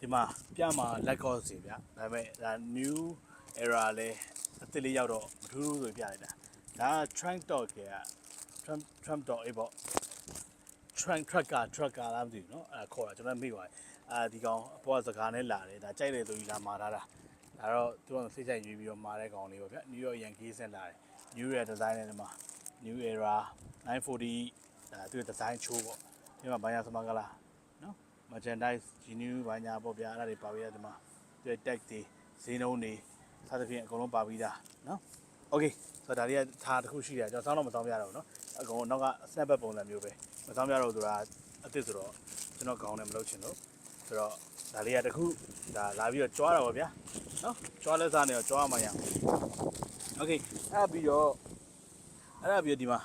ဒီမှာပြမှာ light cost စီဗျဒါပေမဲ့ဒါ new era လဲအသစ်လေးရောက်တော့မထူးထူးဆိုပြလိုက်တာဒါက trunk dog က trump trump dog အေးပေါ့ trunk trucker trucker လားမသိဘူးเนาะအဲခေါ်တာကျွန်တော်မေ့ပါတယ်အဲဒီကောင်အပေါ်ကစကားနဲ့လာတယ်ဒါကြိုက်တယ်ဆိုပြီးလာမှာထားတာဒါတော့သူကစိတ်ကြိုက်ရွေးပြီးတော့မှာတဲ့ကောင်လေးပေါ့ဗျ New York Yankee ဆင်လာတယ် New Era design နဲ့ဒီမှာ New Era 940ဒါသူရဲ့ design ချိုးပေါ့ဒီမှာဘာညာစမကလားနော် merchandise genuine ဘာညာပေါ့ဗျာအဲ့ဒါတွေပါပြီးရတယ်ဒီမှာသူရဲ့ tag တွေဈေးနှုန်းတွေစသဖြင့်အကုန်လုံးပါပြီးသားနော် okay ဆိုတော့ဒါတွေကထားတစ်ခုရှိတယ်ကျွန်တော်စောင်းတော့မစောင်းပြရတော့ဘူးနော်အကုန်နောက်က snap back ပုံစံမျိုးပဲမစောင်းပြတော့ဆိုတာအစ်စ်ဆိုတော့ကျွန်တော်ခေါင်းနဲ့မလုပ်ချင်လို့ဆိုတော့ဒါလေးကတစ်ခုဒါလာပြီးတော့ကြွားတာပေါ့ဗျာနော်ကြွားလက်စားနေတော့ကြွားမှရအောင် okay အဲ့ပြီးတော့အဲ့ဒါပြီးတော့ဒီမှာ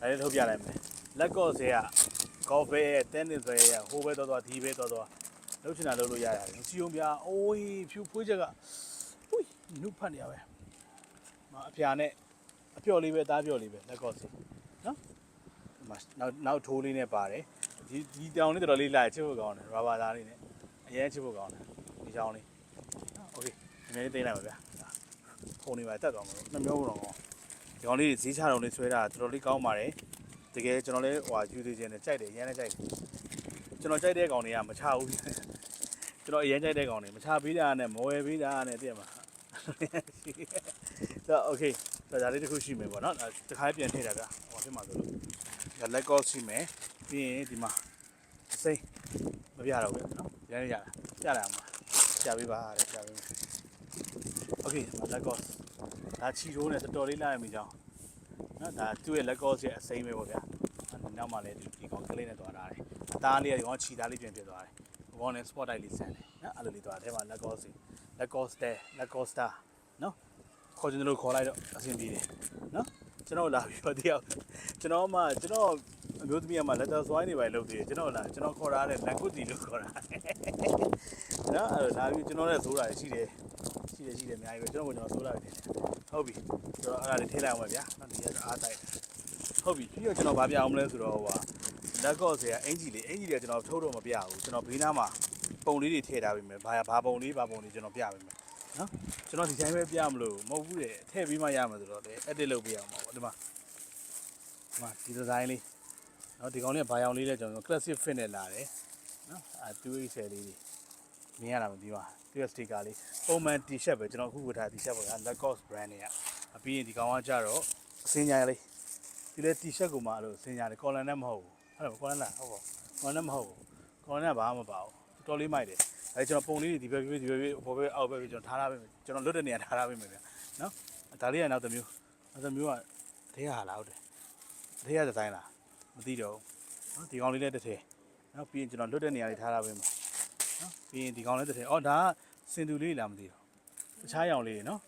ဒါလေးထုတ်ပြလိုက်မယ်လက်ကော့ဆေးက ကော်ဖီရဲ့တင်းနစ်ဆွဲရဲ့ဟိုဘဲတော့တော့ဒီဘဲတော့တော့လုပ်ချင်တာလုပ်လို့ရရတယ်စီယုံပြအိုးဖြူဖွေးချက်ကဟိုးနုဖတ်နေရပဲမအဖျာနဲ့အပျော်လေးပဲအသားပျော်လေးပဲလက်ကော့ဆေးနော်ဒီမှာနောက်နောက်ထိုးလေးနဲ့ပါတယ်ဒီဒီတောင်လေးတော်တော်လေးလာချစ်ဖို့ကောင်းတယ်ရာဘာသားလေးနဲ့အရင်ချစ်ဖို့ကောင်းတယ်ဒီချောင်းလေးနော်โอเคနည်းနည်းသိမ်းလိုက်ပါဗျာဖုန်းလေးပါတက်သွားမှာလို့နှမျိုးတော့ကောင်းဒီကောင်လေးဈေးချတော်လေးဆွဲတာတော်တော်လေးကောင်းပါတယ် တကယ်ကျွန်တော်လည်းဟိုယူသေးခြင်းနဲ့ကြိုက်တယ်အရင်လည်းကြိုက်တယ်ကျွန်တော်ကြိုက်တဲ့ကောင်တွေကမချဘူးကျွန်တော်အရင်ကြိုက်တဲ့ကောင်တွေမချပေးတာနဲ့မဝယ်ပေးတာနဲ့တည့်မှာဒါ okay ဒါဒါလေးတစ်ခုရှိမယ်ပေါ့နော်ဒါတစ်ခါပြန်ထည့်တာဗျဟိုဖြစ်မှာဆိုလို့ဒါ leg off ရှိမယ်ပြီးရင်ဒီမှာအစိမ့်မပြတော့ဘူးဗျနော်ရမ်းရတာပြတာမှာပြပေးပါတဲ့ပြပေးမယ် okay leg off ဒါချီရိုးနဲ့တော်တော်လေးလိုက်ရမိကြအောင် နော်ဒါသူ့ရဲ့လက်ကော့ရဲ့အစိမ့်ပဲပေါ့ဗျာနောက်မှလည်းဒီကောင်ကလေးနဲ့သွားတာတယ်အသားလေးကဒီကောင်ချီသားလေးပြန်ဖြစ်သွားတယ်ဘောနဲ့ spot light လေးဆန်တယ်နော်အဲ့လိုလေးသွားတယ်အဲမှာလက်ကော့စီလက်ကော့စတဲလက်ကော့စတာနော်ခေါ်ကျွန်တော်တို့ခေါ်လိုက်တော့အဆင်ပြေတယ်နော် ကျွန်တော်လာပြီးတော့တယောက်ကျွန်တော်မှကျွန်တော်အမျိုးသမီးကမှ letter swine တွေပဲလုပ်သေးတယ်ကျွန်တော်လာကျွန်တော်ခေါ်ထားတဲ့ language လို့ခေါ်တာနော်အဲ့တော့လာပြီးကျွန်တော်လည်းဆိုတာရှိတယ်ရှိတယ်ရှိတယ်အများကြီးပဲကျွန်တော်ကကျွန်တော်ဆိုတာတယ်ဟုတ်ပြီကျွန်တော်အဲ့ဒါလေးထိလိုက်အောင်ပါဗျာနော်ဒီကအားတိုက်ဟုတ်ပြီပြီးတော့ကျွန်တော်ဗာပြအောင်မလဲဆိုတော့ဟိုဟာလက်ကော့ဆေကအင်ကြီးလေးအင်ကြီးလေးကကျွန်တော်ထုတ်တော့မပြဘူးကျွန်တော်ဘေးနားမှာပုံလေးတွေထည့်ထားပေးမယ်ဘာဘာပုံလေးဘာပုံလေးကျွန်တော်ပြပေးမယ် နော်ကျွန်တော်ဒီတိုင်းပဲပြမလို့မဟုတ်ဘူးတဲ့ထည့်ပြီးမှရမယ်ဆိုတော့လေ edit လုပ်ပေးအောင်ပါဒီမှာဒီမှာဒီဒီဇိုင်းလေးနော်ဒီကောင်လေးကဘာရောင်လေးလဲကျွန်တော် classic fit နဲ့လာတယ်နော်အဲ280လေးတွေမြင်ရတာမဒီမှာသူရဲ့ sticker လေးပုံမှန် t-shirt ပဲကျွန်တော်အခုဝတ်ထား t-shirt ပေါ့ဗျာ Lacoste brand တွေကအပြီးရင်ဒီကောင်ကကြတော့အစင်ညာလေးဒီလေ t-shirt ကိုမှအဲ့လိုအစင်ညာလေး collar နဲ့မဟုတ်ဘူးဟုတ်တယ် collar လားဟုတ်ပါ collar နဲ့မဟုတ်ဘူး collar နဲ့ဘာမှမပါဘူးတော်တော်လေးမိုက်တယ် အဲကျွန်တော်ပုံလေးတွေဒီဘက်ပြဒီဘက်ပြဘောဘက်အောက်ဘက်ပြကျွန်တော်ထားထားပေးမယ်ကျွန်တော်လွတ်တဲ့နေရာထားထားပေးမယ်ဗျာနော်ဒါလေးကနောက်တစ်မျိုးနောက်တစ်မျိုးကထဲဟာလားဟုတ်တယ်ထဲရဒီဇိုင်းလားမသိတော့ဘူးနော်ဒီကောင်လေးလည်းတစ်ထည်နော်ပြီးရင်ကျွန်တော်လွတ်တဲ့နေရာလေးထားထားပေးမယ်နော်ပြီးရင်ဒီကောင်လည်းတစ်ထည်အော်ဒါကစင်တူလေးလားမသိတော့တခြားရောင်လေးနော်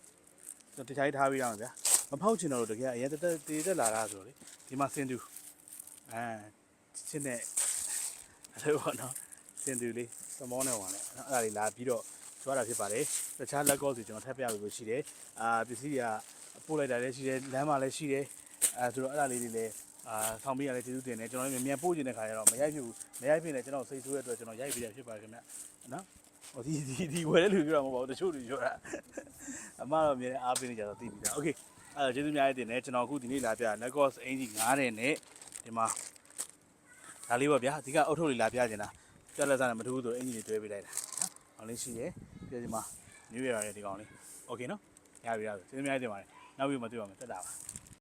ကျွန်တော်တခြားကြီးထားပေးရအောင်ဗျာမဖောက်ချင်တော့လို့တကယ်အရင်တက်တည်တက်လာတာဆိုတော့လေဒီမှာစင်တူအဲချင်းနဲ့အဲ့လိုပေါ့နော် စင်တူလေးသမောနဲ့ဟောနဲ့နော်အဲ့ဒါလေးလာပြီးတော့ကြွားတာဖြစ်ပါတယ်တခြားလက်ကောစီကျွန်တော်ထပ်ပြပေးလို့ရှိတယ်အာပစ္စည်းတွေကပို့လိုက်တာလည်းရှိတယ်လမ်းမှာလည်းရှိတယ်အဲဆိုတော့အဲ့ဒါလေးတွေလည်းအာဆောင်းပေးရလဲကျေးဇူးတင်တယ်ကျွန်တော်လည်းမြန်ပို့ကျင်တဲ့ခါကျတော့မရိုက်ဖြစ်ဘူးမရိုက်ဖြစ်နေကျွန်တော်စိတ်ဆိုးတဲ့အတွက်ကျွန်တော်ရိုက်ပေးရဖြစ်ပါတယ်ခင်ဗျနော်ဟိုဒီဒီဒီဝယ်တဲ့လူပြောတာမဟုတ်ပါဘူးတချို့လူပြောတာအမတော့အမြဲအားပေးနေကြတော့သိပြီလားโอเคအဲ့တော့ကျေးဇူးများတင်တယ်ကျွန်တော်အခုဒီနေ့လာပြ Lagos အင်ဂျီ90နဲ့ဒီမှာဒါလေးပေါ့ဗျာအဓိကအုတ်ထုတ်လေးလာပြနေတာ ပြက်လက်စားနဲ့မတူဘူးဆိုတော့အင်ဂျင်တွေတွဲပေးလိုက်တာောင်းလေးရှိတယ်ပြီးတော့ဒီမှာ new year ရတဲ့ဒီကောင်လေး okay နော်ရပြီရပြီကျေးဇူးများတင်ပါတယ်နောက်ပြီးမှတွေ့ပါမယ်တက်တာပါ